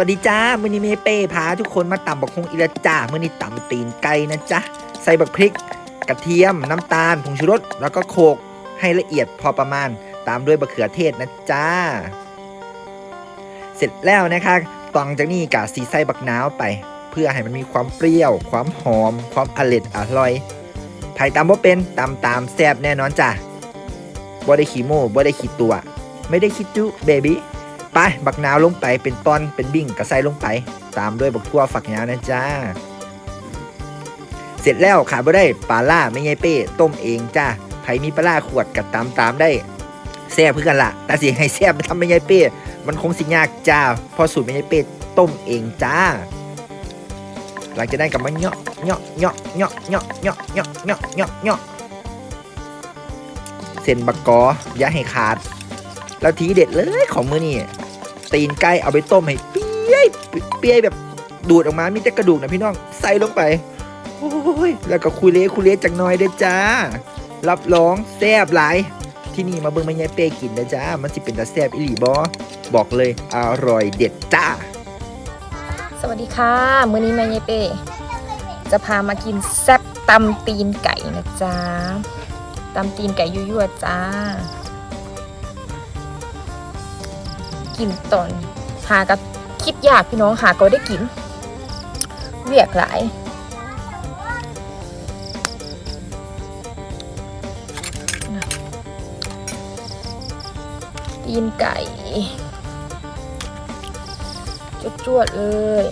วัสดีจ้ามือนี้เมเป้พาทุกคนมาตำบักคงอีละจ้ามือนี้ตำตีนไก่นะจ๊ะใส่บักพริก กระเทียม น้ำตาลผงชูรสแล้วก็โขลกให้ละเอียดพอประมาณ ตามด้วยบะเขือเทศนะจ้า เสร็จแล้วนะคะตองจากนี้กะสีใส่บักนาวไป เพื่อให้มันมีความเปรี้ยว ความหอม ความอร่อยอร่อยไผ่ตำบ่เป็นตำตามแซ่บแน่นอนจ้ะบ่ได้ขี้โม่บ่ได้ขี้ตัว ไม่ได้คิดจุเบบี้ ไปบักนาวลงไปเป็นตอนเป็นบิ่งกระใส่ลงไป ตามด้วยบักทั่วฝักยาวนะจ้า เสร็จแล้วขาดบ่ได้ปลาล่าไม่ไงเป้ต้มเองจ้าไผมีปลาล่าขวดกัดตามตามได้แซ่บเพื่อกันละแต่สิให้แซ่บไปทำไม่ไงเป้มันคงสิยากจ้าพอสูตรไม่ไงเป้ต้มเองจ้า หลังจากนั้นก็มาเนาะเนาะเนาะเนาะเนาะเนาะเนาะเนาะเนาะเนาะเส้นบักกออย่าให้ขาด แล้วทีเด็ดเลยของมือนี่ ตีนไก่เอาไปต้มให้เปียยเปียยแบบดูดออกมามีแต่กระดูกนะพี่น้องใส่ลงไปโอ้ยแล้วก็คุยเละคุยเละจังน้อยเด้อจ้า รับรองแซ่บหลาย ที่นี่มาเบิ่งแม่ยายเป้กินนะจ้า มันสิเป็นตาแซ่บอีหลีบอบอกเลยอร่อยเด็ดจ้า สวัสดีค่ะ มื้อนี้แม่ยายเป้จะพามากินแซ่บตำตีนไก่นะจ๊ะตำตีนไก่ยั่วๆจ้า กินตอนหากับคิดยากพี่น้องหาก็ได้กิน เวียกหลายตีนไก่จวดๆเลย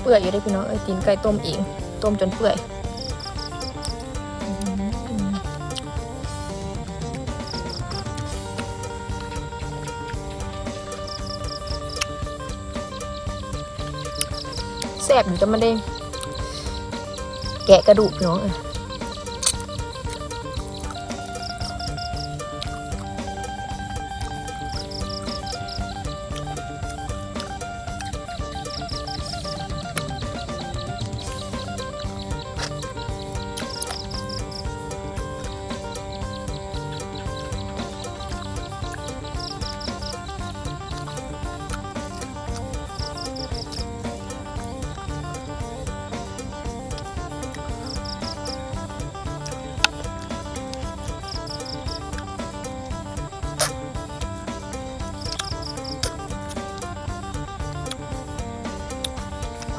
เปื่อยอยู่ได้พี่น้องเอ้ยตีนไก่ต้มเองต้มจนเปื่อยแซ่บอยู่จะมันได้ แกะกระดูกพี่น้องเอ้ย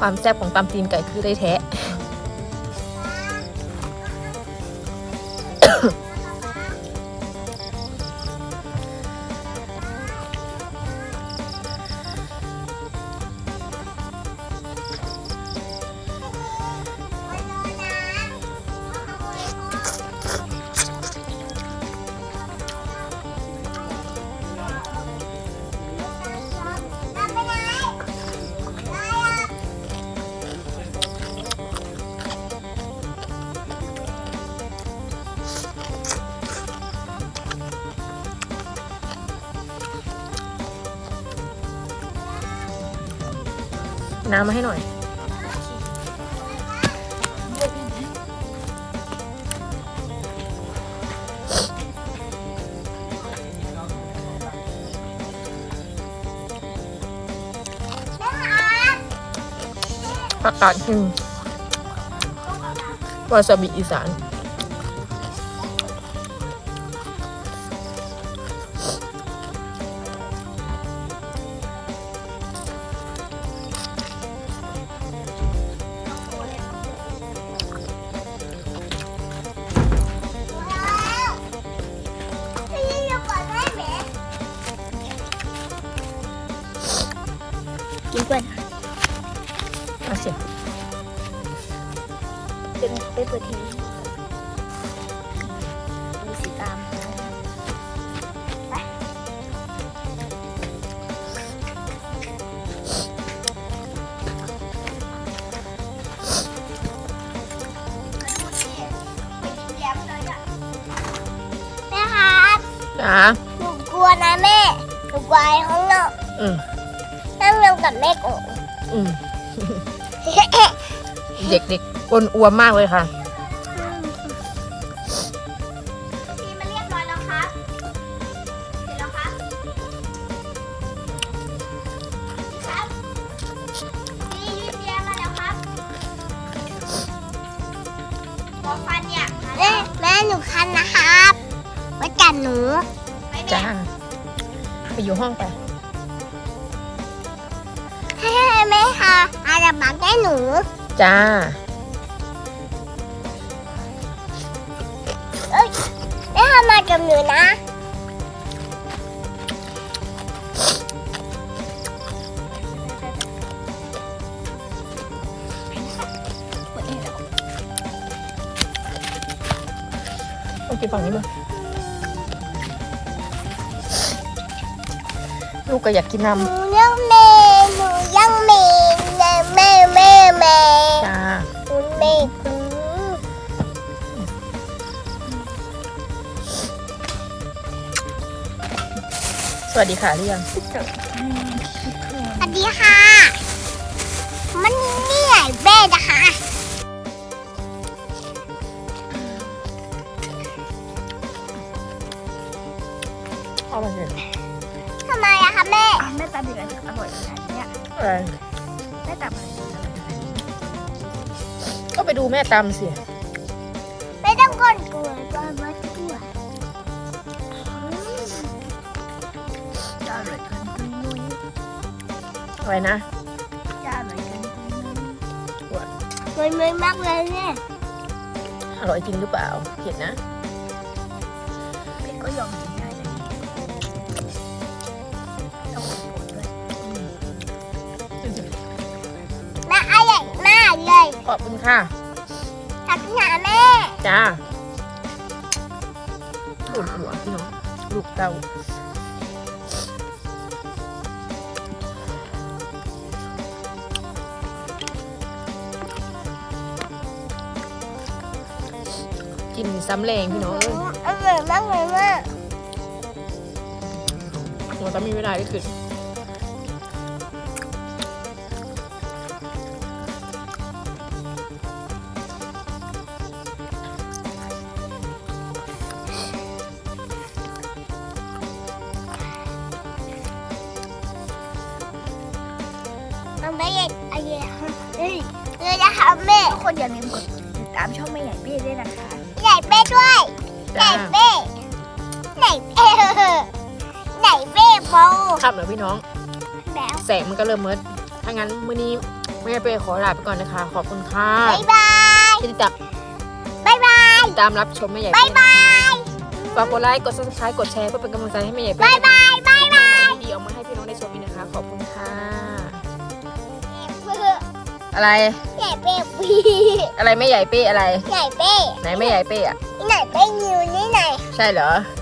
ความแซ่บของตำตีนไก่คือได้แท้ น้ำมาให้หน่อยอากาศหิมวาซาบิอีสาน กินก่อนอาเสียเป็นไปเปิดทีวีดูสีตามไปแม่ครับจ้าหนูกลัวนะแม่หนูกลัวไอ้ห้องนอก อืม นั่งเร็วกับแม่ก่อนอืมเด็กๆอ้วนอวมมากเลยค่ะ ทีมันเรียบร้อยแล้วครับ เสร็จแล้วครับครับนี่ยืดเยียมาแล้วครับหมอฟันเนี่ยแม่แม่หนูคันนะครับมาจัดหนู ไม่แม่ จ้า ไปอยู่ห้องไปให้ แม่ค่ะอาจะบักได้หนู จ้าแม่ทำมากับหนูนะ โอเคฝั่งนี้มั้ยลูกก็อยากกินน้หนูยังเมย์ห นูยังเมย์แม่แม่แม่แม่ำจ้าคุณเมย์คุณสวัสดีค่ะหรือยังสวัสดีค่ะ มันนี่ใหญ่เบ้นะคะเอามาเถอะทำไมอะคะแม่แม่ตำอีกอันอร่อยขนาดเนี้ยอะไรแม่ตำอะไรอร่อยขนาดนี้ก็ไปดูแม่ตำสิไม่ต้องก้นกลัวกลัวไม่กลัวจะอร่อยเกินปุยมุ้ยอะไรนะจะอร่อยเกินปุยมุ้ยมันไม่มากเลยเนี่ย อร่อยจริงหรือเปล่าเห็นนะเผ็ดก็ยอมกินากเลยขอบคุณค่ะทักหาแม่ จ้าปวดหัวพี่น้องลูกเต้ากินซ้ำแรงพี่น้องเอ้ยอร่อยมากเลยแม่หัวตามีเวลาได้ขึ้น มันไม่ใหญ่อะไรเฮ้ยเลยนะคะแม่ทุกคนอย่าลืมกดติดตามช่องแม่ใหญ่เบ้ด้วยนะคะ ใหญ่เป้ด้วย ใหญ่จ้าเป้ไหนเป้ไหนเป้โบครับเหรอพี่น้อง แล้วแสงมันก็เริ่มมืดถ้างั้นมื้อนี้แม่เปขอลาไปก่อนนะคะ ขอบคุณค่ะบ๊ายบายที่ติดตามบ๊ายบายติดตามรับชมแม่ใหญ่บ๊ายบายฝากกดไลค์กด subscribe กดแชร์เพื่อเป็นกำลังใจให้แม่ใหญ่บ๊ายบายบ๊ายบายดีๆออกมาให้พี่น้องได้ชมอีกนะคะ ขอบคุณค่ะ อะไร ใหญ่เป้ปีอะไรแม่ใหญ่เป้อะไร ใหญ่เป้ไหนแม่ใหญ่เป้อะ ไหนเป้นิวนี่ไหน ใช่เหรอใ